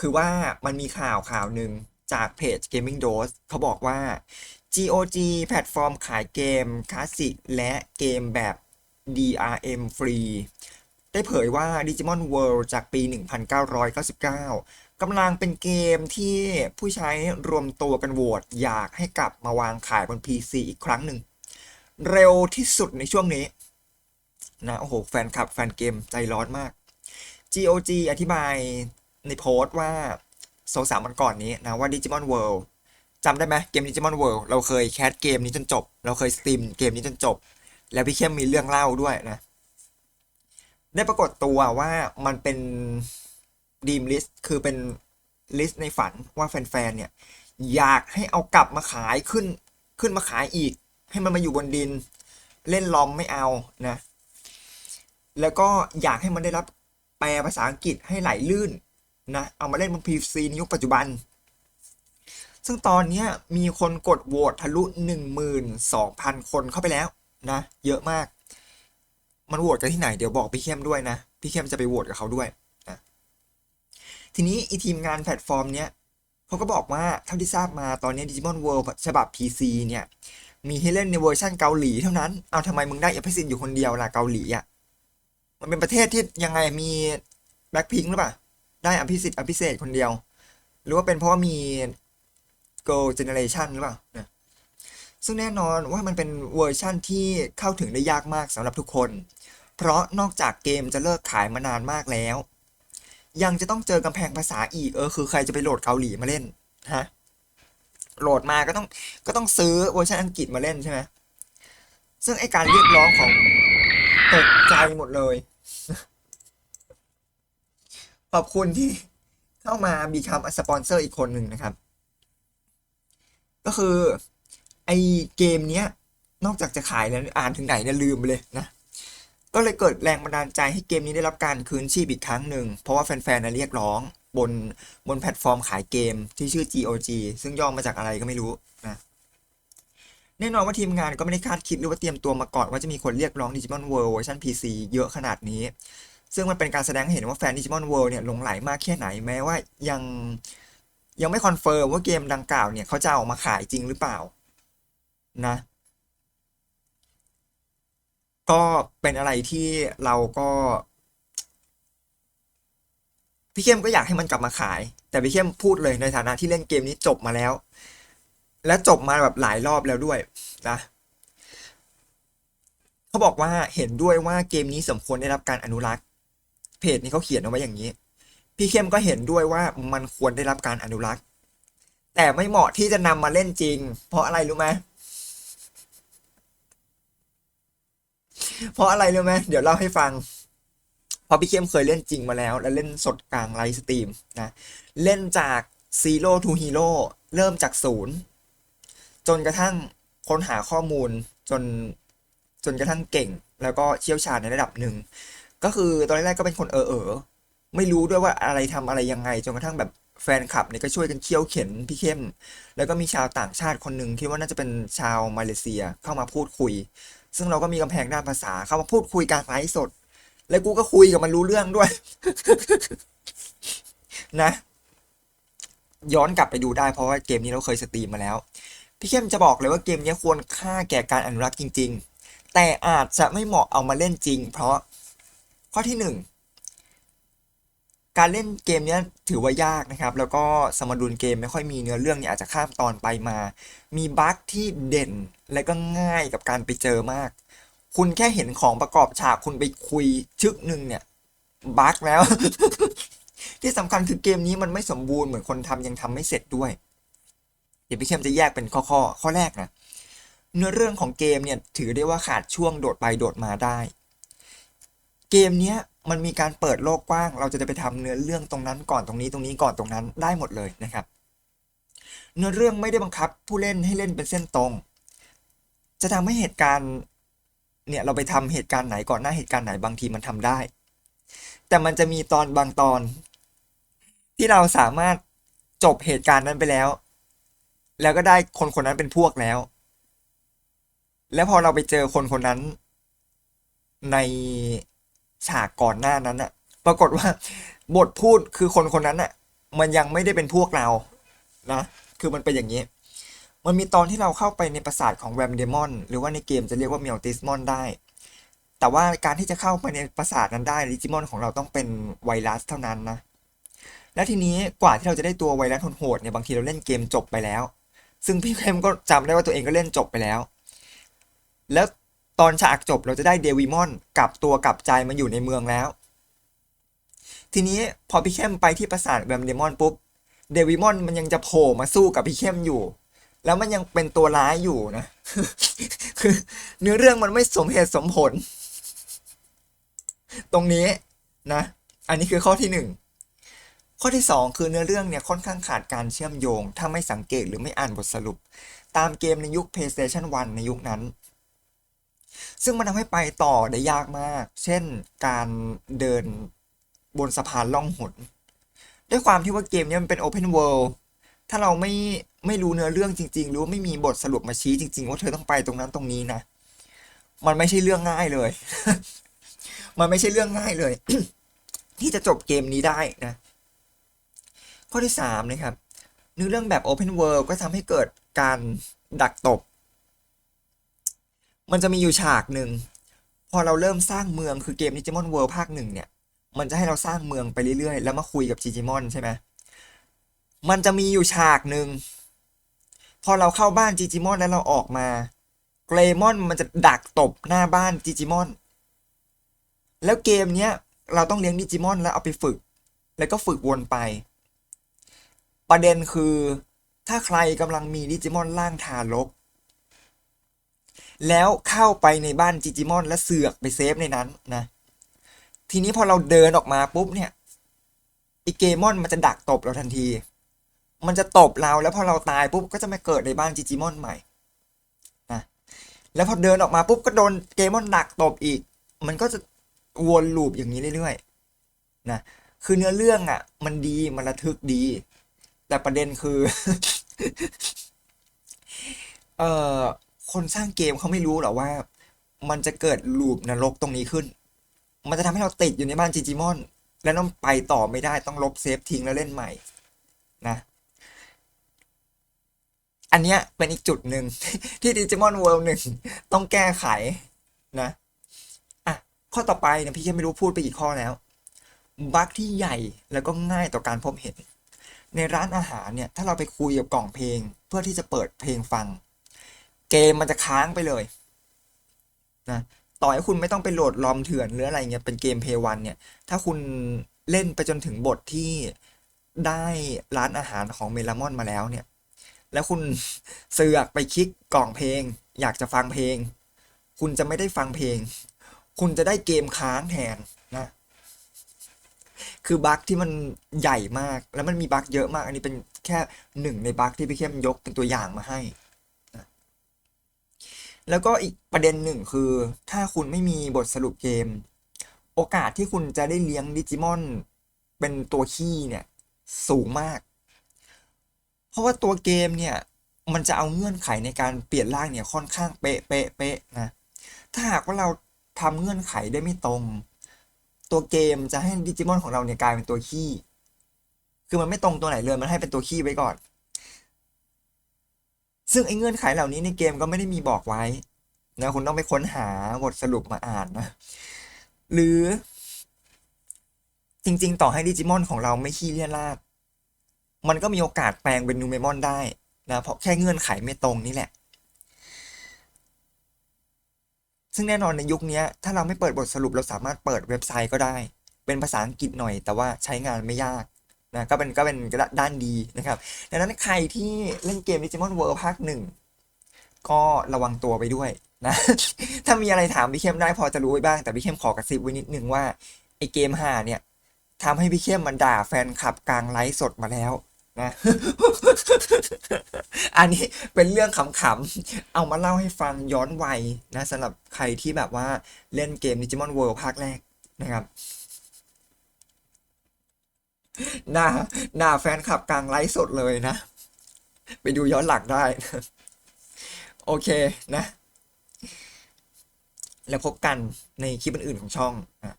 คือว่ามันมีข่าวข่าวหนึ่งจากเพจ Gaming Dose เขาบอกว่า GOG แพลตฟอร์มขายเกมคลาสสิกและเกมแบบ DRM ฟรี ได้เผยว่า Digimon World จากปี 1999กำลังเป็นเกมที่ผู้ใช้รวมตัวกันโหวตอยากให้กลับมาวางขายบน PC อีกครั้งหนึ่ง เร็วที่สุดในช่วงนี้ นะ โอ้โห แฟนคลับ แฟนเกมใจร้อนมาก GOG อธิบาย ในโพสต์ว่าสองสามวันก่อนนี้นะว่า Digimon World จำได้ไหมเกม Digimon World เราเคยแคสเกมนี้จนจบ เราเคยสตรีมเกมนี้จนจบ แล้วพี่เข้มมีเรื่องเล่าด้วยนะ ได้ปรากฏตัวว่ามันเป็นดีมลิสต์คือเป็นลิสต์ในฝันว่าแฟนๆเนี่ยอยากให้เอากลับมาขายขึ้นขึ้นมาขายอีก ให้มันมาอยู่บนดิน เล่นลอมไม่เอานะ แล้วก็อยากให้มันได้รับแปลภาษาอังกฤษให้ไหลลื่น นะเอามาเล่นบน PC ในยุคปัจจุบัน ซึ่งตอนนี้มีคนกดโหวตทะลุ 12,000 คนเข้าไปแล้วนะ เยอะมาก มันโหวตกันที่ไหนเดี๋ยวบอกพี่เข้มด้วยนะ พี่เข้มจะไปโหวตกับเขาด้วยนะทีนี้อีทีมงานแพลตฟอร์มเนี้ยเขาก็บอกว่าเท่าที่ทราบมาตอนนี้ Digimon World ฉบับ PC เนี่ยมีให้เล่นในเวอร์ชันเกาหลีเท่านั้น เอาทำไมมึงได้เอพิซินอยู่คนเดียวล่ะเกาหลีอะ มันเป็นประเทศที่ยังไงมีแบ็คพิงหรือเปล่า ได้อภิสิทธิ์อภิเศษคนเดียว หรือว่าเป็นเพราะมี Girl Generation หรือเปล่านะซึ่งแน่นอนว่ามันเป็นเวอร์ชั่นที่เข้าถึงได้ยากมากสำหรับทุกคน เพราะนอกจากเกมจะเลิกขายมานานมากแล้ว ยังจะต้องเจอกำแพงภาษาอีกเออคือใครจะไปโหลดเกาหลีมาเล่นฮะโหลดมาก็ต้องก็ต้องซื้อเวอร์ชันอังกฤษมาเล่นใช่ไหมซึ่งไอการเรียกร้องของตกใจหมดเลย ขอบคุณที่เข้ามาบีคัมสปอนเซอร์อีกคนหนึ่งนะครับ ก็คือไอเกมเนี้ย นอกจากจะขายแล้วอ่านถึงไหนเนี่ยลืมไปเลยนะ ก็เลยเกิดแรงบันดาลใจให้เกมนี้ได้รับการคืนชีพอีกครั้งหนึ่ง เพราะว่าแฟนๆนะเรียกร้องบนบนแพลตฟอร์มขายเกมที่ชื่อ GOG ซึ่งย่อมาจากอะไรก็ไม่รู้นะแน่นอนว่าทีมงานก็ไม่ได้คาดคิดหรือว่าเตรียมตัวมาก่อนว่าจะมีคนเรียกร้อง Digimon World เวอร์ชัน PC เยอะขนาดนี้ ซึ่งมันเป็นการแสดงให้เห็นว่าแฟน Digimon World เนี่ยหลงไหลมากแค่ไหนแม้ว่ายังยังไม่คอนเฟิร์มว่าเกมดังกล่าวเนี่ยเขาจะเอามาขายจริงหรือเปล่านะก็เป็นอะไรที่เราก็ พี่เข้มก็อยากให้มันกลับมาขาย แต่พี่เข้มพูดเลยในฐานะที่เล่นเกมนี้จบมาแล้ว และจบมาแบบหลายรอบแล้วด้วยนะเขาบอกว่าเห็นด้วยว่าเกมนี้สมควรได้รับการอนุรักษ์ เพจนี้เขาเขียนเอาไว้อย่างนี้ พี่เข้มก็เห็นด้วยว่ามันควรได้รับการอนุรักษ์ แต่ไม่เหมาะที่จะนำมาเล่นจริง เพราะอะไรรู้ไหมเพราะอะไรรู้ไหมเดี๋ยวเล่าให้ฟังเพราะพี่เข้มเคยเล่นจริงมาแล้ว และเล่นสดกลางไลฟ์สตรีมนะเล่นจาก Zero to Hero เริ่มจากศูนย์จนกระทั่งค้นหาข้อมูลจนจนกระทั่งเก่ง แล้วก็เชี่ยวชาญในระดับหนึ่ง ก็คือตอนแรกๆก็เป็นคนเออเออไม่รู้ด้วยว่าอะไรทำอะไรยังไงจนกระทั่งแบบแฟนคลับเนี่ยก็ช่วยกันเคี่ยวเข็นพี่เข้ม แล้วก็มีชาวต่างชาติคนหนึ่งที่ว่าน่าจะเป็นชาวมาเลเซียเข้ามาพูดคุย ซึ่งเราก็มีกำแพงด้านภาษาเข้ามาพูดคุยกลางไลฟ์สด แล้วกูก็คุยกับมันรู้เรื่องด้วย นะ ย้อนกลับไปดูได้เพราะว่าเกมนี้เราเคยสตรีมมาแล้ว พี่เข้มจะบอกเลยว่าเกมนี้ควรค่าแก่การอนุรักษ์จริง ๆ แต่อาจจะไม่เหมาะเอามาเล่นจริง เพราะ ข้อที่หนึ่งการเล่นเกมนี้ถือว่ายากนะครับ แล้วก็สมดุลเกมไม่ค่อยมีเนื้อเรื่องเนี่ยอาจจะข้ามตอนไปมา มีบั๊กที่เด่นและก็ง่ายกับการไปเจอมาก คุณแค่เห็นของประกอบฉากคุณไปคุยชึกหนึ่งเนี่ยบั๊กแล้ว ที่สำคัญคือเกมนี้มันไม่สมบูรณ์เหมือนคนทำยังทำไม่เสร็จด้วย เดี๋ยวพี่เข้มจะแยกเป็นข้อข้อข้อแรกนะเนื้อเรื่องของเกมเนี่ยถือได้ว่าขาดช่วงโดดไปโดดมาได้ เกมเนี้ยมันมีการเปิดโลกกว้าง เราจะไปทำเนื้อเรื่องตรงนั้นก่อนตรงนี้ตรงนี้ก่อนตรงนั้นได้หมดเลยนะครับ เนื้อเรื่องไม่ได้บังคับผู้เล่นให้เล่นเป็นเส้นตรง จะทำให้เหตุการณ์เนี่ยเราไปทำเหตุการณ์ไหนก่อนหน้าเหตุการณ์ไหนบางทีมันทำได้ แต่มันจะมีตอนบางตอน ที่เราสามารถจบเหตุการณ์นั้นไปแล้ว แล้วก็ได้คนคนนั้นเป็นพวกแล้ว แล้วพอเราไปเจอคนคนนั้นใน ฉากก่อนหน้านั้นอะปรากฏว่าบทพูดคือคนคนนั้นอะมันยังไม่ได้เป็นพวกเรานะคือมันเป็นอย่างนี้ มันมีตอนที่เราเข้าไปในปราสาทของแวมเดมอนหรือว่าในเกมจะเรียกว่าเมลติสมอนได้ แต่ว่าการที่จะเข้าไปในปราสาทนั้นได้ดิจิมอนของเราต้องเป็นไวรัสเท่านั้นนะและทีนี้กว่าที่เราจะได้ตัวไวรัสโหดเนี่ยบางทีเราเล่นเกมจบไปแล้ว ซึ่งพี่เคมก็จำได้ว่าตัวเองก็เล่นจบไปแล้ว แล้ว ตอนฉากจบเราจะได้เดวิมอนกลับตัวกลับใจมาอยู่ในเมืองแล้ว ทีนี้พอพี่เข้มไปที่ปราสาทแวมเดมอนปุ๊บเดวิมอนมันยังจะโผล่มาสู้กับพี่เข้มอยู่ แล้วมันยังเป็นตัวร้ายอยู่นะคือเนื้อเรื่องมันไม่สมเหตุสมผล ตรงนี้นะ อันนี้คือข้อที่หนึ่งข้อที่สองคือเนื้อเรื่องเนี่ยค่อนข้างขาดการเชื่อมโยง ถ้าไม่สังเกตหรือไม่อ่านบทสรุป ตามเกมในยุค PlayStation 1 ในยุคนั้น ซึ่งมันทำให้ไปต่อได้ยากมาก เช่นการเดินบนสะพานล่องหนด้วยความที่ว่าเกมนี้มันเป็น Open World ถ้าเราไม่ไม่รู้เนื้อเรื่องจริง ๆ หรือว่าไม่มีบทสรุปมาชี้จริง ๆ ว่าเธอต้องไปตรงนั้นตรงนี้นะ มันไม่ใช่เรื่องง่ายเลย มันไม่ใช่เรื่องง่ายเลย ที่จะจบเกมนี้ได้นะ ข้อที่สามนะครับเนื้อเรื่องแบบ Open World ก็ทำให้เกิดการดักตบ มันจะมีอยู่ฉากหนึ่งพอเราเริ่มสร้างเมืองคือเกม Digimon World ภาคหนึ่งเนี่ย มันจะให้เราสร้างเมืองไปเรื่อยๆ แล้วมาคุยกับ Digimon ใช่ไหมมันจะมีอยู่ฉากหนึ่งพอเราเข้าบ้าน Digimon แล้วเราออกมาเกรมอนมันจะดักตบหน้าบ้าน Digimon แล้วเกมเนี้ยเราต้องเลี้ยง Digimon แล้วเอาไปฝึก แล้วก็ฝึกวนไป ประเด็นคือถ้าใครกำลังมีดิจิมอนร่างทารก แล้วเข้าไปในบ้านดิจิมอนและเสือกไปเซฟในนั้นนะ ทีนี้พอเราเดินออกมาปุ๊บเนี่ยอีเกมอนมันจะดักตบเราทันที มันจะตบเราแล้วพอเราตายปุ๊บก็จะมาเกิดในบ้านดิจิมอนใหม่นะแล้วพอเดินออกมาปุ๊บก็โดนเกมอนดักตบอีก มันก็จะวนลูปอย่างนี้เรื่อยๆนะคือเนื้อเรื่องอะ มันดีมันระทึกดี แต่ประเด็นคือ เอ่อ คนสร้างเกมเขาไม่รู้หรอว่า มันจะเกิดลูปนรกตรงนี้ขึ้น มันจะทำให้เราติดอยู่ในบ้านจิจิมอน แล้วต้องไปต่อไม่ได้ต้องลบเซฟทิ้งแล้วเล่นใหม่นะ อันเนี้ยเป็นอีกจุดหนึ่งที่ดิจิมอนเวิลด์หนึ่งต้องแก้ไขนะอะข้อต่อไปนะพี่แค่ไม่รู้พูดไปกี่ข้อแล้วบั๊กที่ใหญ่แล้วก็ง่ายต่อการพบเห็น ในร้านอาหารเนี่ย ถ้าเราไปคุยกับกล่องเพลง เพื่อที่จะเปิดเพลงฟัง เกมมันจะค้างไปเลยนะต่อให้คุณไม่ต้องไปโหลดลอมเถื่อนหรืออะไรเงี้ยเป็นเกมเพย์วันเนี่ย ถ้าคุณเล่นไปจนถึงบทที่ได้ร้านอาหารของเมลามอนมาแล้วเนี่ย แล้วคุณเสือกไปคลิกกล่องเพลง อยากจะฟังเพลง คุณจะไม่ได้ฟังเพลง คุณจะได้เกมค้างแทนนะ คือบั๊กที่มันใหญ่มากแล้วมันมีบั๊กเยอะมาก อันนี้เป็นแค่หนึ่งในบั๊กที่พี่เข้มยกเป็นตัวอย่างมาให้ แล้วก็อีกประเด็นหนึ่งคือ ถ้าคุณไม่มีบทสรุปเกม โอกาสที่คุณจะได้เลี้ยงดิจิมอน เป็นตัวขี้เนี่ย สูงมาก เพราะว่าตัวเกมเนี่ย มันจะเอาเงื่อนไขในการเปลี่ยนร่างเนี่ยค่อนข้างเป๊ะเป๊ะเป๊ะนะ ถ้าหากว่าเราทำเงื่อนไขได้ไม่ตรง ตัวเกมจะให้ดิจิมอนของเราเนี่ยกลายเป็นตัวขี้ คือมันไม่ตรงตัวไหนเลยมันให้เป็นตัวขี้ไว้ก่อน ซึ่งไอ้เงื่อนไขเหล่านี้ในเกมก็ไม่ได้มีบอกไว้นะคุณต้องไปค้นหาบทสรุปมาอ่านนะ หรือ จริง ๆ ต่อให้ดิจิมอนของเราไม่ขี้เลี่ยนลาดมันก็มีโอกาสแปลงเป็นนูเมมอนได้นะเพราะแค่เงื่อนไขไม่ตรงนี่แหละ ซึ่งแน่นอนในยุคนี้ถ้าเราไม่เปิดบทสรุปเราสามารถเปิดเว็บไซต์ก็ได้ เป็นภาษาอังกฤษหน่อย แต่ว่าใช้งานไม่ยาก นะก็เป็นก็เป็นด้านดีนะครับ ดังนั้นใครที่เล่นเกม Digimon World ภาคหนึ่งก็ระวังตัวไปด้วยนะ ถ้ามีอะไรถามพี่เข้มได้พอจะรู้ไว้บ้างแต่พี่เข้มขอกระซิบไว้นิดนึงว่าไอเกมห่าเนี่ยทำให้พี่เข้มมันด่าแฟนคลับกลางไลฟ์สดมาแล้วนะอันนี้เป็นเรื่องขำๆ เอามาเล่าให้ฟังย้อนวัยนะสำหรับใครที่แบบว่าเล่นเกม Digimon World ภาคแรกนะครับ หน้าหน้าแฟนคลับกลางไลฟ์สดเลยนะ ไปดูย้อนหลังได้ โอเคนะ แล้วพบกันในคลิปอื่นๆของช่องนะ